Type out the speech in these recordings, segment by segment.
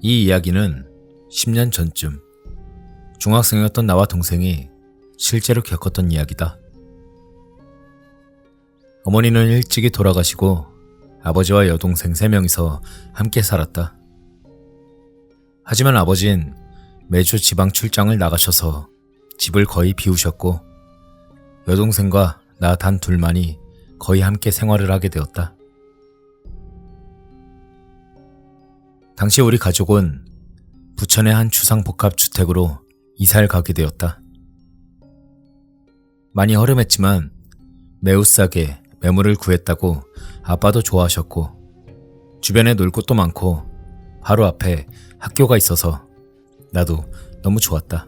이 이야기는 10년 전쯤 중학생이었던 나와 동생이 실제로 겪었던 이야기다. 어머니는 일찍이 돌아가시고 아버지와 여동생 3명이서 함께 살았다. 하지만 아버진 매주 지방 출장을 나가셔서 집을 거의 비우셨고 여동생과 나 단 둘만이 거의 함께 생활을 하게 되었다. 당시 우리 가족은 부천의 한 주상복합 주택으로 이사를 가게 되었다. 많이 허름했지만 매우 싸게 매물을 구했다고 아빠도 좋아하셨고 주변에 놀 곳도 많고 바로 앞에 학교가 있어서 나도 너무 좋았다.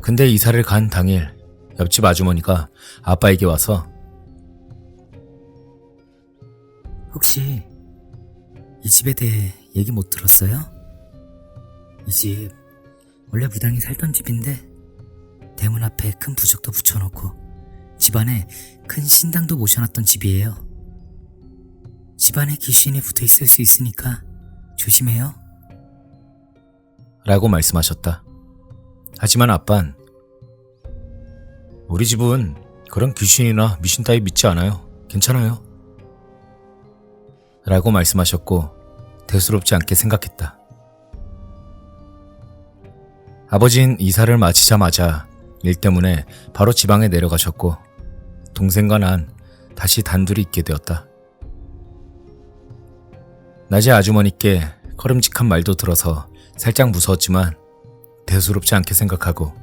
근데 이사를 간 당일 옆집 아주머니가 아빠에게 와서 혹시 이 집에 대해 얘기 못 들었어요? 이 집 원래 무당이 살던 집인데 대문 앞에 큰 부적도 붙여놓고 집안에 큰 신당도 모셔놨던 집이에요. 집안에 귀신이 붙어 있을 수 있으니까 조심해요. 라고 말씀하셨다. 하지만 아빤 우리 집은 그런 귀신이나 미신 따위 믿지 않아요. 괜찮아요. 라고 말씀하셨고 대수롭지 않게 생각했다. 아버진 이사를 마치자마자 일 때문에 바로 지방에 내려가셨고 동생과 난 다시 단둘이 있게 되었다. 낮에 아주머니께 꺼름직한 말도 들어서 살짝 무서웠지만 대수롭지 않게 생각하고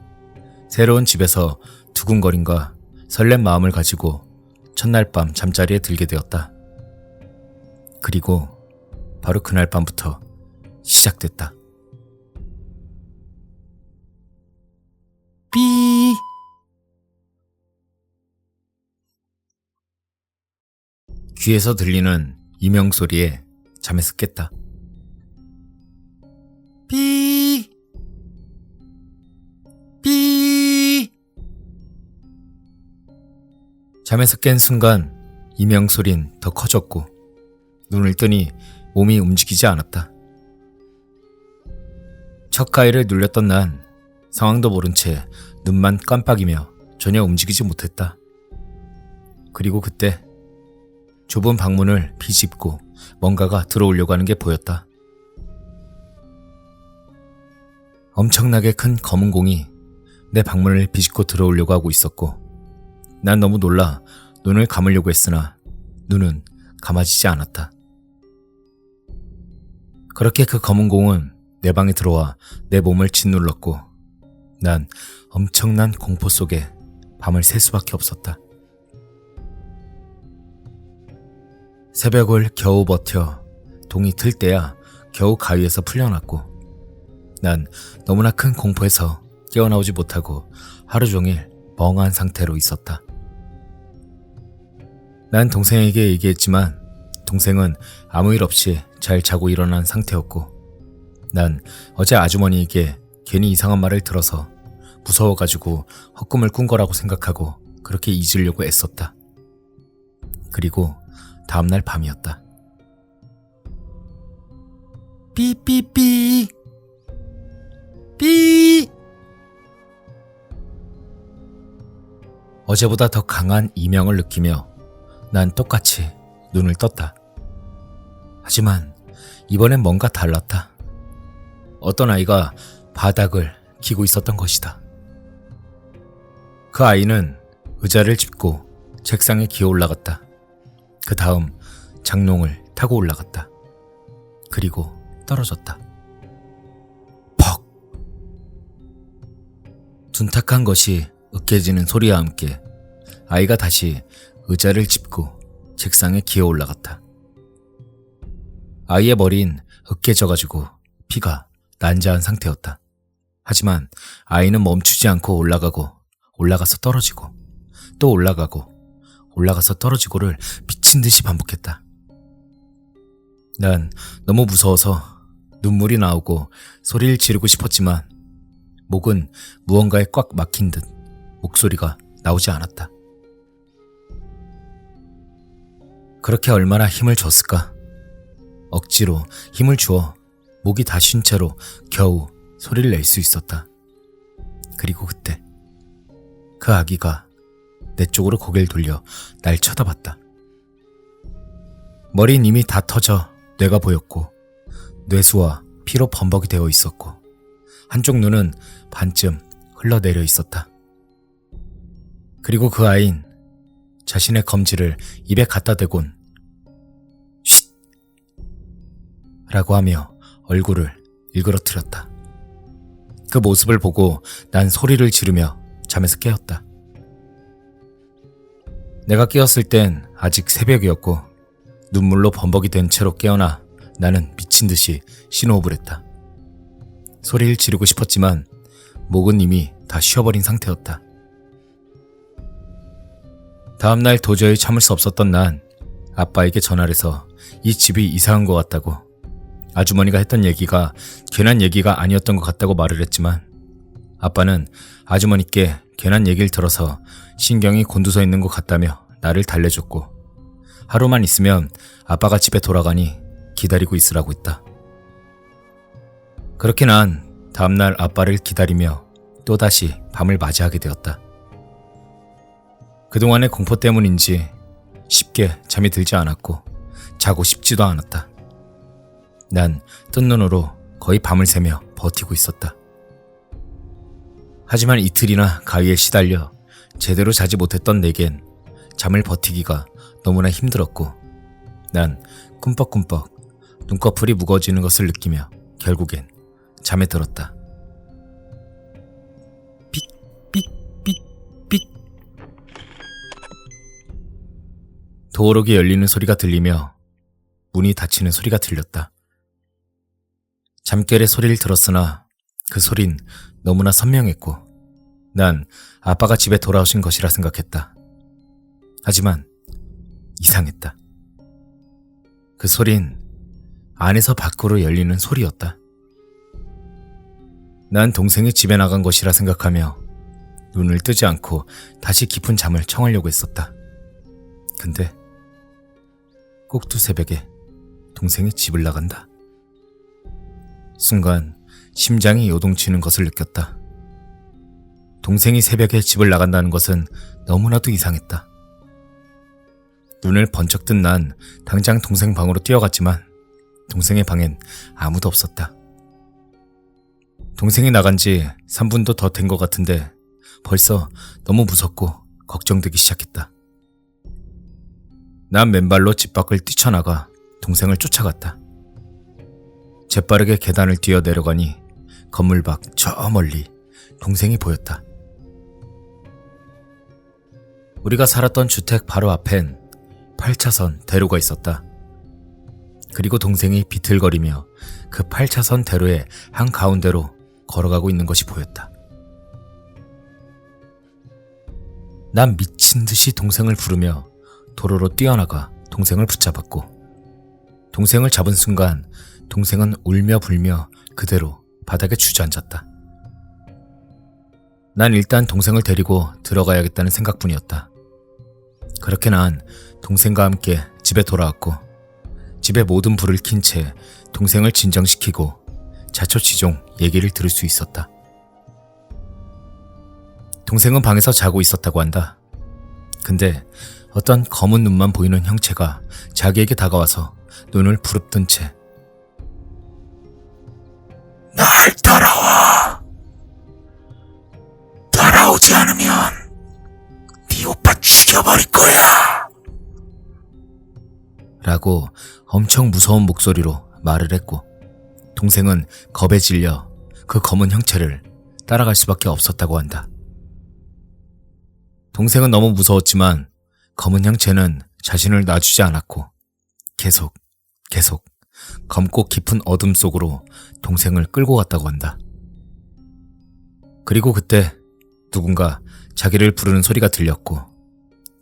새로운 집에서 두근거림과 설렘 마음을 가지고 첫날 밤 잠자리에 들게 되었다. 그리고 바로 그날 밤부터 시작됐다. 삐 귀에서 들리는 이명 소리에 잠에서 깼다. 삐 삐. 잠에서 깬 순간 이명 소린 더 커졌고 눈을 뜨니 몸이 움직이지 않았다. 첫 가위를 눌렸던 난 상황도 모른 채 눈만 깜빡이며 전혀 움직이지 못했다. 그리고 그때 좁은 방문을 비집고 뭔가가 들어오려고 하는 게 보였다. 엄청나게 큰 검은 공이 내 방문을 비집고 들어오려고 하고 있었고, 난 너무 놀라 눈을 감으려고 했으나 눈은 감아지지 않았다. 그렇게 그 검은 공은 내 방에 들어와 내 몸을 짓눌렀고, 난 엄청난 공포 속에 밤을 새 수밖에 없었다. 새벽을 겨우 버텨 동이 틀 때야 겨우 가위에서 풀려났고, 난 너무나 큰 공포에서 깨어나오지 못하고 하루 종일 멍한 상태로 있었다. 난 동생에게 얘기했지만 동생은 아무 일 없이 잘 자고 일어난 상태였고 난 어제 아주머니에게 괜히 이상한 말을 들어서 무서워가지고 헛꿈을 꾼 거라고 생각하고 그렇게 잊으려고 애썼다. 그리고 다음날 밤이었다. 삐삐삐 삐 어제보다 더 강한 이명을 느끼며 난 똑같이 눈을 떴다. 하지만 이번엔 뭔가 달랐다. 어떤 아이가 바닥을 기고 있었던 것이다. 그 아이는 의자를 짚고 책상에 기어 올라갔다. 그 다음 장롱을 타고 올라갔다. 그리고 떨어졌다. 퍽! 둔탁한 것이 으깨지는 소리와 함께 아이가 다시 의자를 짚고 책상에 기어 올라갔다. 아이의 머리는 으깨져가지고 피가 난자한 상태였다. 하지만 아이는 멈추지 않고 올라가고 올라가서 떨어지고 또 올라가고 올라가서 떨어지고를 미친 듯이 반복했다. 난 너무 무서워서 눈물이 나오고 소리를 지르고 싶었지만 목은 무언가에 꽉 막힌 듯 목소리가 나오지 않았다. 그렇게 얼마나 힘을 줬을까? 억지로 힘을 주어 목이 다쉰 채로 겨우 소리를 낼 수 있었다. 그리고 그때 그 아기가 내 쪽으로 고개를 돌려 날 쳐다봤다. 머리는 이미 다 터져 뇌가 보였고 뇌수와 피로 범벅이 되어 있었고 한쪽 눈은 반쯤 흘러내려 있었다. 그리고 그 아이는 자신의 검지를 입에 갖다 대곤 라고 하며 얼굴을 일그러뜨렸다. 그 모습을 보고 난 소리를 지르며 잠에서 깨었다. 내가 깨었을 땐 아직 새벽이었고 눈물로 범벅이 된 채로 깨어나 나는 미친 듯이 신호흡을 했다. 소리를 지르고 싶었지만 목은 이미 다 쉬어버린 상태였다. 다음날 도저히 참을 수 없었던 난 아빠에게 전화를 해서 이 집이 이상한 것 같다고 아주머니가 했던 얘기가 괜한 얘기가 아니었던 것 같다고 말을 했지만 아빠는 아주머니께 괜한 얘기를 들어서 신경이 곤두서 있는 것 같다며 나를 달래줬고 하루만 있으면 아빠가 집에 돌아가니 기다리고 있으라고 했다. 그렇게 난 다음날 아빠를 기다리며 또다시 밤을 맞이하게 되었다. 그동안의 공포 때문인지 쉽게 잠이 들지 않았고 자고 싶지도 않았다. 난 뜬 눈으로 거의 밤을 새며 버티고 있었다. 하지만 이틀이나 가위에 시달려 제대로 자지 못했던 내겐 잠을 버티기가 너무나 힘들었고 난 꿈뻑꿈뻑 눈꺼풀이 무거워지는 것을 느끼며 결국엔 잠에 들었다. 삑삑삑삑 도어록이 열리는 소리가 들리며 문이 닫히는 소리가 들렸다. 잠결에 소리를 들었으나 그 소린 너무나 선명했고 난 아빠가 집에 돌아오신 것이라 생각했다. 하지만 이상했다. 그 소린 안에서 밖으로 열리는 소리였다. 난 동생이 집에 나간 것이라 생각하며 눈을 뜨지 않고 다시 깊은 잠을 청하려고 했었다. 근데 꼭두 새벽에 동생이 집을 나간다. 순간 심장이 요동치는 것을 느꼈다. 동생이 새벽에 집을 나간다는 것은 너무나도 이상했다. 눈을 번쩍 뜬 난 당장 동생 방으로 뛰어갔지만 동생의 방엔 아무도 없었다. 동생이 나간 지 3분도 더 된 것 같은데 벌써 너무 무섭고 걱정되기 시작했다. 난 맨발로 집 밖을 뛰쳐나가 동생을 쫓아갔다. 재빠르게 계단을 뛰어 내려가니 건물 밖 저 멀리 동생이 보였다. 우리가 살았던 주택 바로 앞엔 8차선 대로가 있었다. 그리고 동생이 비틀거리며 그 8차선 대로의 한 가운데로 걸어가고 있는 것이 보였다. 난 미친 듯이 동생을 부르며 도로로 뛰어나가 동생을 붙잡았고 동생을 잡은 순간 동생은 울며 불며 그대로 바닥에 주저앉았다. 난 일단 동생을 데리고 들어가야겠다는 생각뿐이었다. 그렇게 난 동생과 함께 집에 돌아왔고 집에 모든 불을 킨 채 동생을 진정시키고 자초지종 얘기를 들을 수 있었다. 동생은 방에서 자고 있었다고 한다. 근데 어떤 검은 눈만 보이는 형체가 자기에게 다가와서 눈을 부릅뜬 채 날 따라와. 따라오지 않으면 네 오빠 죽여버릴 거야. 라고 엄청 무서운 목소리로 말을 했고 동생은 겁에 질려 그 검은 형체를 따라갈 수밖에 없었다고 한다. 동생은 너무 무서웠지만 검은 형체는 자신을 놔주지 않았고 계속 계속 검고 깊은 어둠 속으로 동생을 끌고 갔다고 한다. 그리고 그때 누군가 자기를 부르는 소리가 들렸고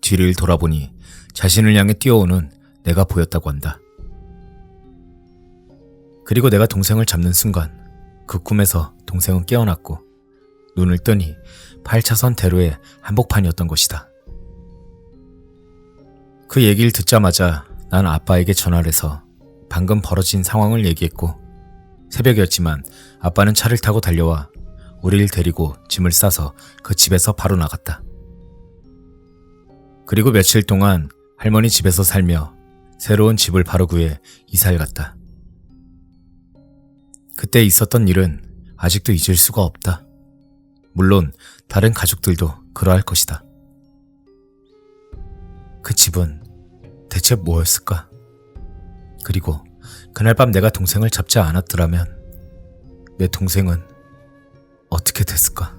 뒤를 돌아보니 자신을 향해 뛰어오는 내가 보였다고 한다. 그리고 내가 동생을 잡는 순간 그 꿈에서 동생은 깨어났고 눈을 뜨니 8차선 대로의 한복판이었던 것이다. 그 얘기를 듣자마자 난 아빠에게 전화를 해서 방금 벌어진 상황을 얘기했고 새벽이었지만 아빠는 차를 타고 달려와 우리를 데리고 짐을 싸서 그 집에서 바로 나갔다. 그리고 며칠 동안 할머니 집에서 살며 새로운 집을 바로 구해 이사를 갔다. 그때 있었던 일은 아직도 잊을 수가 없다. 물론 다른 가족들도 그러할 것이다. 그 집은 대체 뭐였을까? 그리고 그날 밤 내가 동생을 잡지 않았더라면 내 동생은 어떻게 됐을까?